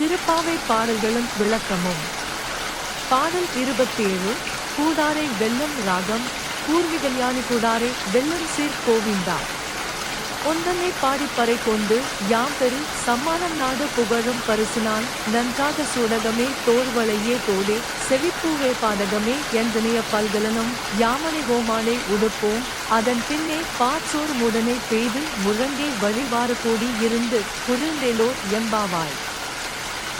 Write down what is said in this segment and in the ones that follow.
திருப்பாவை பாடல்களும் விளக்கமும். பாடல் இருபத்தேழு கூடாரை வெல்லம் ராகம் பூர்விகல்யாணி கூடாரை வெல்லம் சீர் கோவிந்தா. ஒன்றனை பாடிப்பறை கொண்டு யாம் பெரு சம்மானம் நாடு புகழும் பரிசினான் நன்றாக சூடகமே தோல்வளையே தோடே செவிப்பூவே பாடகமே என்றனைய பல்கலனும் யாமனை ஓமானை உடுப்போம். அதன் பின்னே பாச்சோர் முடனை பெய்து முழங்கே வழிவாறு கூடி இருந்து குளிர்ந்தேலோர் எம்பாவாய்.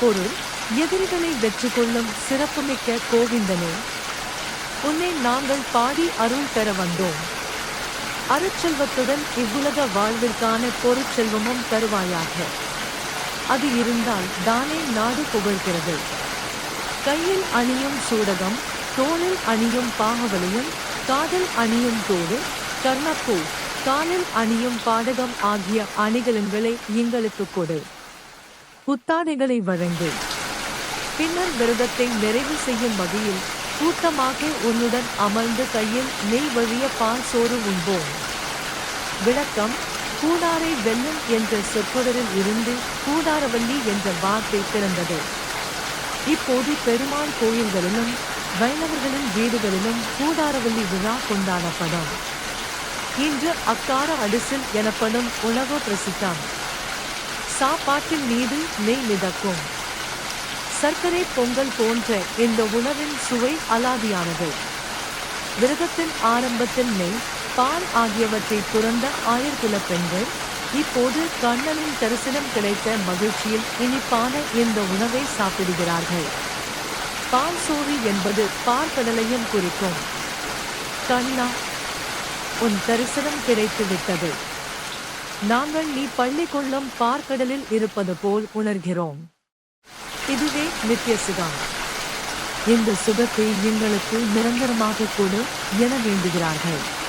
பொருள் எதிரிகளை வெற்றி கொள்ளும் சிறப்புமிக்க கோவிந்தனே. உன்னை நாங்கள் பாடி அருள் பெற வந்தோம். அருட்செல்வத்துடன் இவ்வுலக வாழ்விற்கான பொருட்செல்வமும் தருவாயாக. அது இருந்தால் தானே நாடு புகழ்கிறது. கையில் அணியும் சூடகம் தோளில் அணியும் பாகவலியும் காதல் அணியும் தோடு கர்ணப்பூ காலில் அணியும் பாடகம் ஆகிய அணிகலன்களை எங்களுக்கு கொடு. புத்தாடைகளை வழங்கு. பின்னர் விரதத்தை நிறைவு செய்யும் வகையில் கூட்டமாக உன்னுடன் அமர்ந்து கையில் நெய் வழிய பால் சோறு உண்போம். விளக்கம் கூடாரை வெல்லும் என்ற சொற்றொடரில் இருந்து கூடாரவல்லி என்ற வார்த்தை பிறந்தது. இப்போது பெருமாள் கோயில்களிலும் வைணவர்களின் வீடுகளிலும் கூடாரவல்லி விழா கொண்டாடப்படும். இன்று அக்கார அடிசில் எனப்படும் உணவு பிரசித்தம். சாப்பாட்டின் மீது நெய் மிதக்கும். சர்க்கரை பொங்கல் போன்ற இந்த உணவின் சுவை அலாதியானது. விரதத்தின் ஆரம்பத்தில் நெய் பால் ஆகியவற்றை துறந்த ஆயர்குல பெண்கள் இப்போது கண்ணனின் தரிசனம் கிடைத்த மகிழ்ச்சியில் இனிப்பான இந்த உணவை சாப்பிடுகிறார்கள். பால் சோறு என்பது பார்க்கடலையும் குறிக்கும். கண்ணா உன் தரிசனம் கிடைத்து விட்டது நாங்கள் நீ பள்ளி கொள்ளும் பார்க்கடலில் இருப்பது போல் உணர்கிறோம். இதுவே நித்திய சுகம். இந்த சுகத்தை எங்களுக்கு நிரந்தரமாக கொடு என வேண்டுகிறார்கள்.